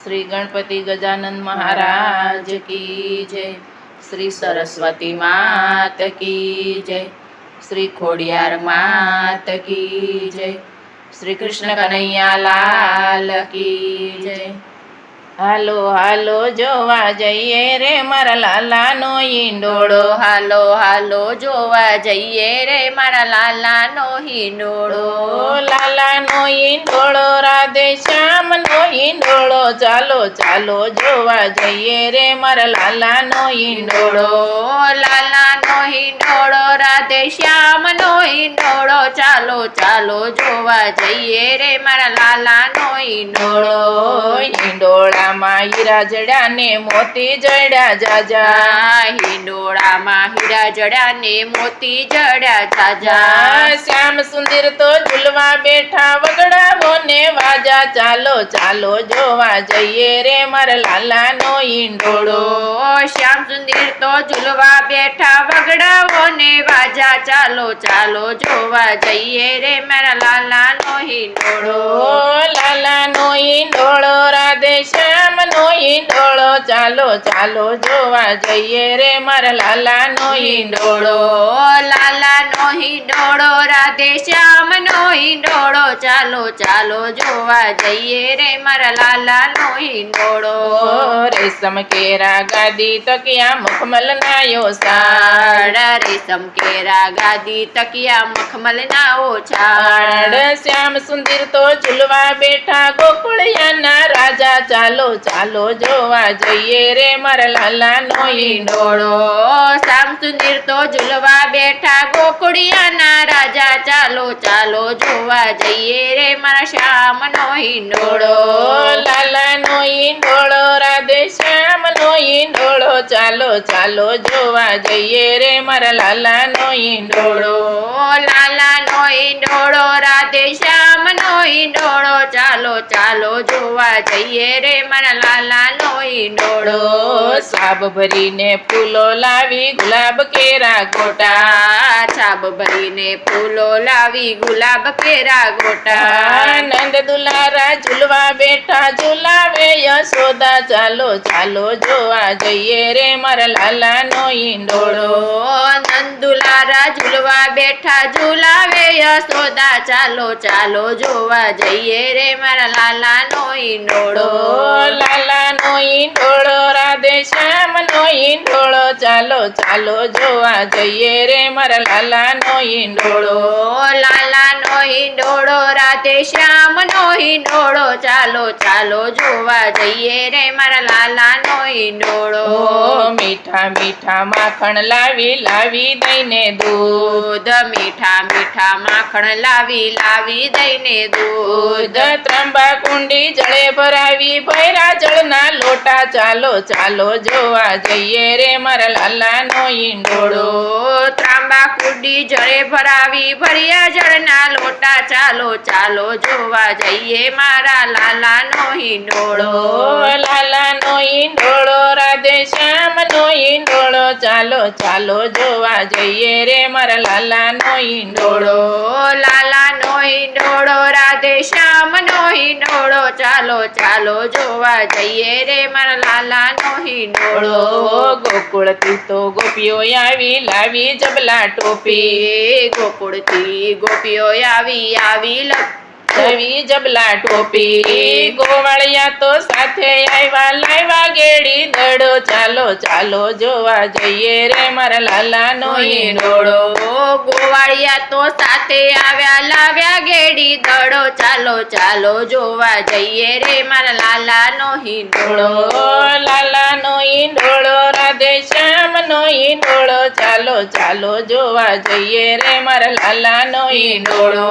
શ્રી ગણપતિ ગજાનંદ મહારાજ કી જય શ્રી સરસ્વતી માત કી જય શ્રી ખોડિયાર માત કી જય શ્રી કૃષ્ણ કનૈયા લાલ કી જય હાલો હાલો જોવા જઈએ રે મારા લાલાનો ઈંડોળો હાલો હાલો જોવા જઈએ રે મારા લાલાનો હિંડોળો લાલાનો ઈંડોળો રાધે શ્યામનો ઈંડોળો ચાલો ચાલો, જોવા જઈએ રે મારા લાલાનો ઈંડોળો લાલાનો હિંડોળો રાધે શ્યામનો હિંડોળો ચાલો ચાલો જોવા જઈએ રે મારા લાલાનો ઈંડોળો ઈંડોળામાં હીરા જડ્યા ને મોતી જડ્યા જાજા. હિંડોળામાં હીરા જડ્યા ને મોતી જડ્યા જાજા. શ્યામ સુંદર તો ઝૂલવા બેઠા વગડાવો ને વાજા. ચાલો ચાલો જોવા જઈએ રે મારા લાલાનો ઈંડોળો શ્યામ સુંદર તો ઝૂલવા બેઠા વગડાવો ને વાજા. ચાલો ચાલો જોવા જઈએ રે મારા લાલાનો હિંડોળો. લાલાનો હિંડોળો રાધે શ્યામનો હિંડોળો. ચાલો ચાલો જોવા જઈએ રે મારા લાલા નો હિંડોળો. લાલા નો હિંડોળો રાધે શ્યામનો હિંડોળો. ચાલો ચાલો જોવા જઈએ રે મારા લાલાનો હિંડોળો. રેશમ કેરા ગાદી તકિયા મખમલ નાયો સાડા રેશમ કેરા ગાદી તકિયા મખમલ ના ઓછાડ સાડ શ્યામ સુંદર તો ઝૂલવા બેઠા ગોકુળિયાના રાજા. ચાલો ચાલો જોવા જઈએ રે મારા લાલાનો ઈંડોળો. શ્યામ સુંદર તો ઝૂલવા બેઠા ગોકુળિયાના રાજા. ચાલો ચાલો જોવા જઈએ રે મારા શ્યામનો લાલા લાલાનો ઈંડોળો, રાધે શ્યામનો ઈંડોળો. ચાલો ચાલો જોવા જઈએ રે મારા લાલાનો ઈંડોળો. લાલાનો હિંડોળો રાધે શ્યામનો ઈંડોળો ચાલો ચાલો જોવા જઈએ રે મારા લાલાનો ઈંડોળો સાબ ભરીને ફૂલો લાવી ગુલાબ કેરા ગોટા. છાબ ભરીને ફૂલો લાવી ગુલાબ કેરા ગોટા. નંદ દુલારા ઝૂલવા બેઠા, ઝુલાવે યશોદા. ચાલો ચાલો જોવા જઈએ રે મારા લાલાનો ઈંડોળો નંદુલારા ઝૂલવા બેઠા ઝુલાવે યશોદા ચાલો ચાલો જોવા જઈએ રે મારા લાલાનો ઈંડોળો. લાલાનો ઈંડોળો, રાધે શ્યામનો ઈંડોળો. ચાલો ચાલો જોવા જઈએ રે મારા લાલાનો ઈંડોળો લાલાનો હિંડોળો રાધે શ્યામનો હિંડોળો. ચાલો ચાલો જોવા જઈએ રે મારા લાલાનો હિંડોળો. મીઠા મીઠા માખણ લાવી લાવી દઈને દૂધ. મીઠા મીઠા માખણ લાવી લાવી દઈને દૂધ. દૂધ ત્રંબા કુંડી જળે ભરાવી ભૈરા જળના લોટા ચાલો ચાલો જોવા જઈએ રે મારા લાલાનો ઈંડોળો. ડોળો ત્રાંબા કુડી જળે ભરાવી, ભર્યા જળના લોટા ચાલો ચાલો જોવા જઈએ મારા લાલાનો ઈંડોળો. લાલાનો ઈંડોળો, રાધે શ્યામનો ઈંડોળો. ચાલો ચાલો જોવા જઈએ રે મારા લાલાનો ઈંડોળો. ચાલો ચાલો જોવા જઈએ રે મારા લાલાનો હિંડોળો. ગોકુળથી તો ગોપીઓ આવી, લાવી જબલા ટોપી. ગોકુળથી ગોપીઓ આવી આવી લાવી જબલા ટોપી. ગોવાળિયા તો સાથે આવ્યા લાવ્યા ગેડી દડો ચાલો ચાલો જોવા જઈએ રે મારા લાલા નો ઈંડોળો ગોવાળિયા તો સાથે આવ્યા લાવ્યા ગેડી દડો ચાલો ચાલો જોવા જઈએ રે મારા લાલા નો ઈંડોળો લાલાનો ઈંડોળો ચાલો જોવા જઈએ રે મારા લાલાનો ઈંડોળો.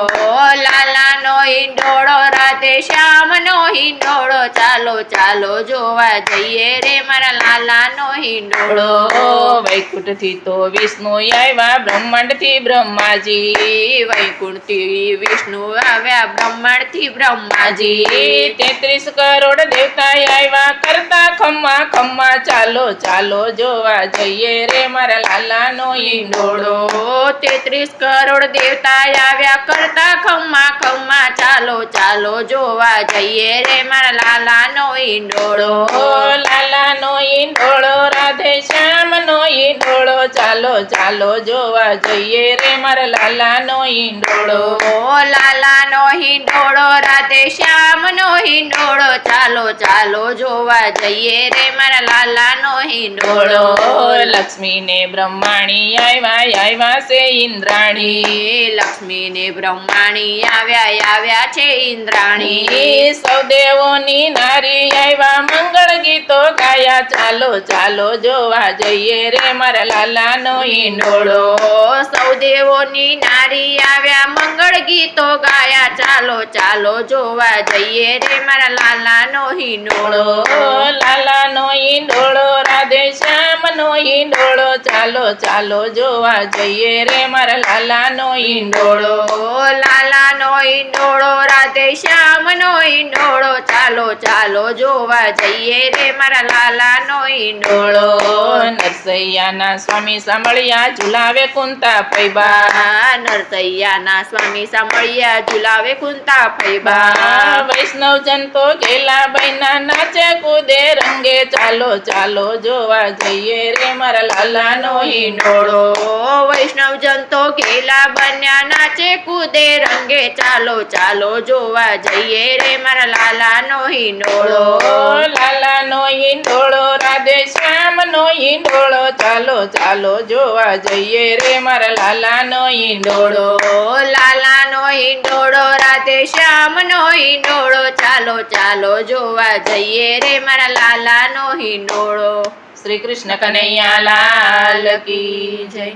લાલાનો ઈંડોળો રાધે શ્યામનો હિંડોળો ચાલો ચાલો જોવા જઈએ રે મારા લાલાનો હિંડોળો વૈકુંઠથી તો વિષ્ણુ આવ્યા બ્રહ્માંડથી બ્રહ્માજી. વૈકુંઠથી વિષ્ણુ આવ્યા બ્રહ્માંડથી બ્રહ્માજી. તેત્રીસ કરોડ દેવતા આવ્યા કરતા ખમ્મા ખમ્મા. ચાલો ચાલો ચાલો જોવા જઈએ રે મારા લાલાનો હિંડોળો તેત્રીસ કરોડ દેવતા આવ્યા કરતા ખમ્મા ખમ્મા. ચાલો જોવા જઈએ રે મારા લાલાનો ઈંડોળો. લાલાનો ઈંડોળો રાધે શ્યામનો ઈંડોળો ચાલો ચાલો જોવા જઈએ રે મારા લાલાનો ઈંડોળો. લાલાનો હિંડોળો રાધે શ્યામનો હિંડોળો ચાલો ચાલો જોવા જઈએ રે મારા લાલાનો હિંડોળો. લક્ષ્મીને લક્ષ્મી ને બ્રહ્માણી આવ્યા આવ્યા છે ઇન્દ્રાણી. લક્ષ્મી ને બ્રહ્માણી આવ્યા આવ્યા છે ઇન્દ્રાણી. સૌ દેવોની નારી આવ્યા મંગળ ગીતો ગાયા. ચાલો ચાલો જોવા જઈએ રે મારા લાલાનો હિંડોળો. સૌ દેવોની નારી આવ્યા મંગળ ગીતો ગાયા. ચાલો ચાલો જોવા જઈએ રે મારા લાલાનો હિંડોળો. ડોળો લાલાનો હિંડોળો રાધે શ્યામનો ઈંડોળો ચાલો ચાલો જોવા જઈએ રે મારા લાલાનો ઈંડોળો. લાલાનો ઈંડોળો રાધે શ્યામનો ઈંડોળો. ચાલો ચાલો જોવા જઈએ રે મારા લાલાનો ઈંડોળો. નરસૈયાના સ્વામી સાંભળ્યા ઝુલાવે કુંતા પૈબા. નરસૈયાના સ્વામી સાંભળ્યા ઝુલાવે કુંતા પૈબા. બા વૈષ્ણવ જન તો ગેલા બૈના નાચે કુદે રંગે. ચાલો ચાલો જોવા જઈએ રે મારા લાલાનો ઈંડોળો વૈષ્ણવ જંતો તો ઘેલા બન્યા નાચે કૂદે રંગે. ચાલો ચાલો જોવા જઈએ રે મારા લાલાનો હિંડોળો. લાલાનો હિંડોળો રાધે શ્યામનો હિંડોળો. ચાલો ચાલો જોવા જઈએ રે મારા લાલાનો હિંડોળો. લાલાનો હિંડોળો રાધે શ્યામનો હિંડોળો ચાલો ચાલો જોવા જઈએ રે મારા લાલાનો હિંડોળો. શ્રી કૃષ્ણ કનૈયા લાલ કી જય.